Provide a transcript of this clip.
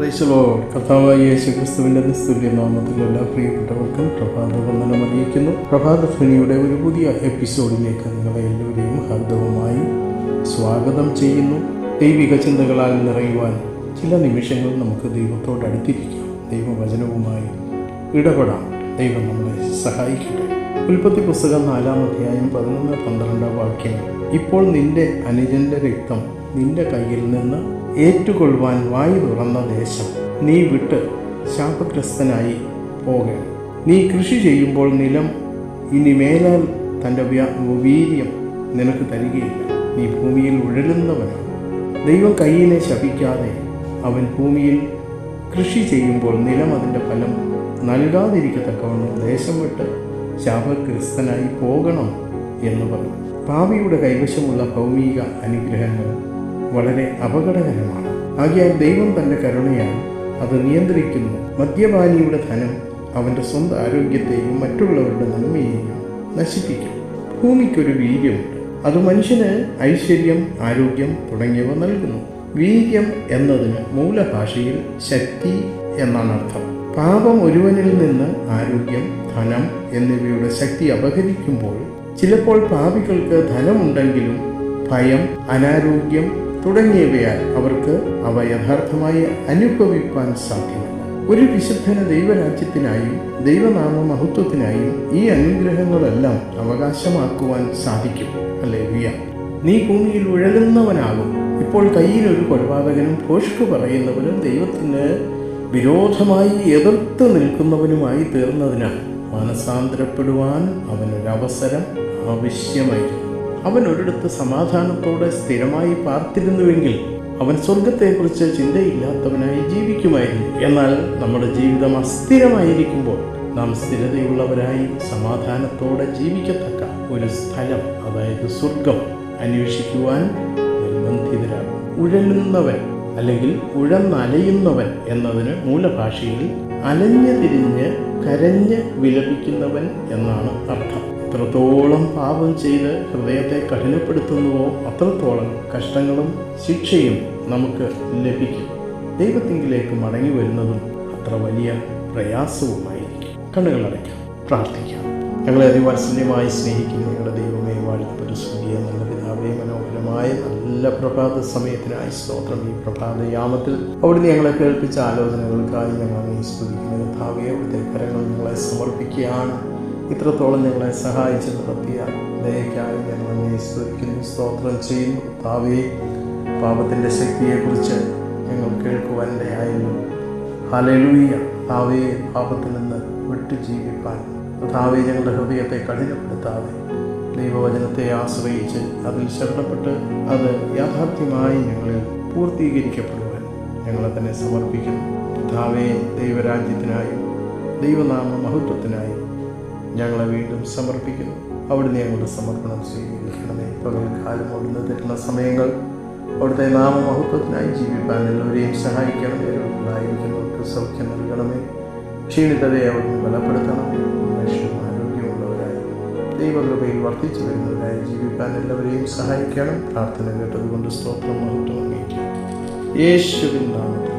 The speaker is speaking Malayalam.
പ്രൈസലോ കർത്താവായ യേശു ക്രിസ്തുവിന്റെ നിസ്തുല്യ നാമത്തിൽ എല്ലാ പ്രിയപ്പെട്ടവർക്കും പ്രഭാത വന്ദനം അറിയിക്കുന്നു. പ്രഭാത ധ്വനിയുടെ ഒരു പുതിയ എപ്പിസോഡിലേക്ക് നിങ്ങളെ എല്ലാവരെയും ഹാർദവുമായി സ്വാഗതം ചെയ്യുന്നു. ദൈവിക ചിന്തകളാൽ നിറയുവാൻ ചില നിമിഷങ്ങൾ നമുക്ക് ദൈവത്തോട് അടുത്തിരിക്കാം. ദൈവവചനവുമായി ഇടപെടാം. ദൈവം നമ്മളെ സഹായിക്കട്ടെ. ഉൽപ്പത്തി പുസ്തകം നാലാം അധ്യായം പതിനൊന്ന് പന്ത്രണ്ട് വാക്യം. ഇപ്പോൾ നിന്റെ അനുജന്റെ രക്തം നിന്റെ കയ്യിൽ നിന്ന് ഏറ്റുകൊള്ളുവാൻ വായു തുറന്ന ദേശം നീ വിട്ട് ശാപഗ്രസ്തനായി പോകണം. നീ കൃഷി ചെയ്യുമ്പോൾ നിലം ഇനി മേലാൽ തന്റെ വീര്യം നിനക്ക് തരികയില്ല. നീ ഭൂമിയിൽ ഉഴലുന്നവനാണ്. ദൈവം കയ്യിനെ ശപിക്കാതെ അവൻ ഭൂമിയിൽ കൃഷി ചെയ്യുമ്പോൾ നിലം അതിന്റെ ഫലം നൽകാതിരിക്കത്തക്കവണ്ണം ദേശം വിട്ട് ശാപഗ്രസ്തനായി പോകണം എന്ന് പറഞ്ഞു. പാപിയുടെ കൈവശമുള്ള ഭൗമിക അനുഗ്രഹങ്ങൾ വളരെ അപകടകരമാണ്. ആകിയാൽ ദൈവം തന്റെ കരുണയാൽ അത് നിയന്ത്രിക്കുന്നു. മദ്യപാനിയുടെ ധനം അവന്റെ സ്വന്തം ആരോഗ്യത്തെയും മറ്റുള്ളവരുടെ നന്മയെയും നശിപ്പിക്കും. ഭൂമിക്കൊരു വീര്യമുണ്ട്. അത് മനുഷ്യന് ഐശ്വര്യം ആരോഗ്യം തുടങ്ങിയവ നൽകുന്നു. വീര്യം എന്നതിന് മൂലഭാഷയിൽ ശക്തി എന്നാണ് അർത്ഥം. പാപം ഒരുവനിൽ നിന്ന് ആരോഗ്യം ധനം എന്നിവയുടെ ശക്തി അപഹരിക്കുമ്പോൾ ചിലപ്പോൾ പാപികൾക്ക് ധനമുണ്ടെങ്കിലും ഭയം അനാരോഗ്യം തുടങ്ങിയവയാൽ അവർക്ക് അവ യഥാർത്ഥമായി അനുഭവിപ്പാൻ സാധ്യമല്ല. ഒരു വിശുദ്ധന ദൈവരാജ്യത്തിനായും ദൈവനാമ മഹത്വത്തിനായും ഈ അനുഗ്രഹങ്ങളെല്ലാം അവകാശമാക്കുവാൻ സാധിക്കും. അല്ലേ വിയ നീ ഭൂമിയിൽ ഉഴലുന്നവനാകും. ഇപ്പോൾ കയ്യിലൊരു കൊലപാതകനും ഭോഷ്കു പറയുന്നവനും ദൈവത്തിന് വിരോധമായി എതിർത്ത് നിൽക്കുന്നവനുമായി തീർന്നതിനാൽ മനസാന്തരപ്പെടുവാൻ അവനൊരവസരം ആവശ്യമായിരുന്നു. അവൻ ഒരിടത്ത് സമാധാനത്തോടെ സ്ഥിരമായി പാർത്തിരുന്നുവെങ്കിൽ അവൻ സ്വർഗത്തെക്കുറിച്ച് ചിന്തയില്ലാത്തവനായി ജീവിക്കുമായിരുന്നു. എന്നാൽ നമ്മുടെ ജീവിതം അസ്ഥിരമായിരിക്കുമ്പോൾ നാം സ്ഥിരതയുള്ളവരായി സമാധാനത്തോടെ ജീവിക്കത്തക്ക ഒരു സ്ഥലം അതായത് സ്വർഗം അന്വേഷിക്കുവാൻ നിർബന്ധിതരാകും ഉഴലുന്നവൻ അല്ലെങ്കിൽ ഉഴന്നലയുന്നവൻ എന്നതിന് മൂലഭാഷയിൽ അലഞ്ഞു തിരിഞ്ഞ് കരഞ്ഞ് വിലപിക്കുന്നവൻ എന്നാണ് അർത്ഥം. എത്രത്തോളം പാപം ചെയ്ത് ഹൃദയത്തെ കഠിനപ്പെടുത്തുന്നുവോ അത്രത്തോളം കഷ്ടങ്ങളും ശിക്ഷയും നമുക്ക് ലഭിക്കും. ദൈവത്തിങ്കിലേക്ക് മടങ്ങി വരുന്നതും അത്ര വലിയ പ്രയാസവുമായിരിക്കും. കണ്ണുകൾ അടയ്ക്കാം. പ്രാർത്ഥിക്കാം. ഞങ്ങളെ അതിവാത്സല്യമായി സ്നേഹിക്കുന്ന ഞങ്ങളുടെ ദൈവമേ വാഴ്ത്തപ്പെട്ട സ്വർഗീയ നല്ല പിതാവേ മനോഹരമായ നല്ല പ്രഭാത സമയത്തിനായി സ്തോത്രം. ഈ പ്രഭാത യാമത്തിൽ അവിടുന്ന് ഞങ്ങളെ കേൾപ്പിച്ച ആലോചനകൾക്കായി ഞങ്ങൾ സ്തുതിക്കുന്ന കഥാവെ അവിടുത്തെ കരങ്ങൾ ഞങ്ങളെ സമർപ്പിക്കുകയാണ്. ഇത്രത്തോളം ഞങ്ങളെ സഹായിച്ച് നടത്തിയ ദയക്കായി ഞങ്ങൾ അങ്ങേ സ്തോത്രം ചെയ്യുന്നു. താവേ പാപത്തിന്റെ ശക്തിയെക്കുറിച്ച് ഞങ്ങൾ കേൾക്കുവാൻ ഇടയായിരുന്നു ഹലലൂയ താവേ പാപത്തിൽ നിന്ന് വിട്ടു ജീവിപ്പാൻ. താവേ ഞങ്ങളുടെ ഹൃദയത്തെ കഠിനപ്പെടുത്താതെ ദൈവവചനത്തെ ആശ്രയിച്ച് അതിൽ ശരണപ്പെട്ട് അത് യാഥാർത്ഥ്യമായി ഞങ്ങളിൽ പൂർത്തീകരിക്കപ്പെടുവാൻ ഞങ്ങളെ തന്നെ സമർപ്പിക്കുന്നു. താവേ ദൈവരാജ്യത്തിനായും ദൈവനാമ മഹത്വത്തിനായും ഞങ്ങളെ വീണ്ടും സമർപ്പിക്കുന്നു. അവിടുന്ന് ഞങ്ങളുടെ സമർപ്പണം സ്വീകരിക്കണമേ. പകൽക്കാലം അവിടുന്ന് തരുന്ന സമയങ്ങൾ അവിടുത്തെ നാമമഹത്വത്തിനായി ജീവിപ്പാൻ എല്ലാവരെയും സഹായിക്കണമേ. രോഗികളായിരിക്കുന്നവർക്ക് സൗഖ്യം നൽകണമേ. ക്ഷീണിതരെ അവിടുന്ന് ബലപ്പെടുത്തണമേ ആരോഗ്യമുള്ളവരായി ദൈവകൃപയിൽ വർദ്ധിച്ചു വരുന്നവരായി ജീവിക്കാൻ എല്ലാവരെയും സഹായിക്കണം. പ്രാർത്ഥന കേട്ടതുകൊണ്ട് സ്തോത്രം മഹത്വം യേശുവിൻ നാമത്തിൽ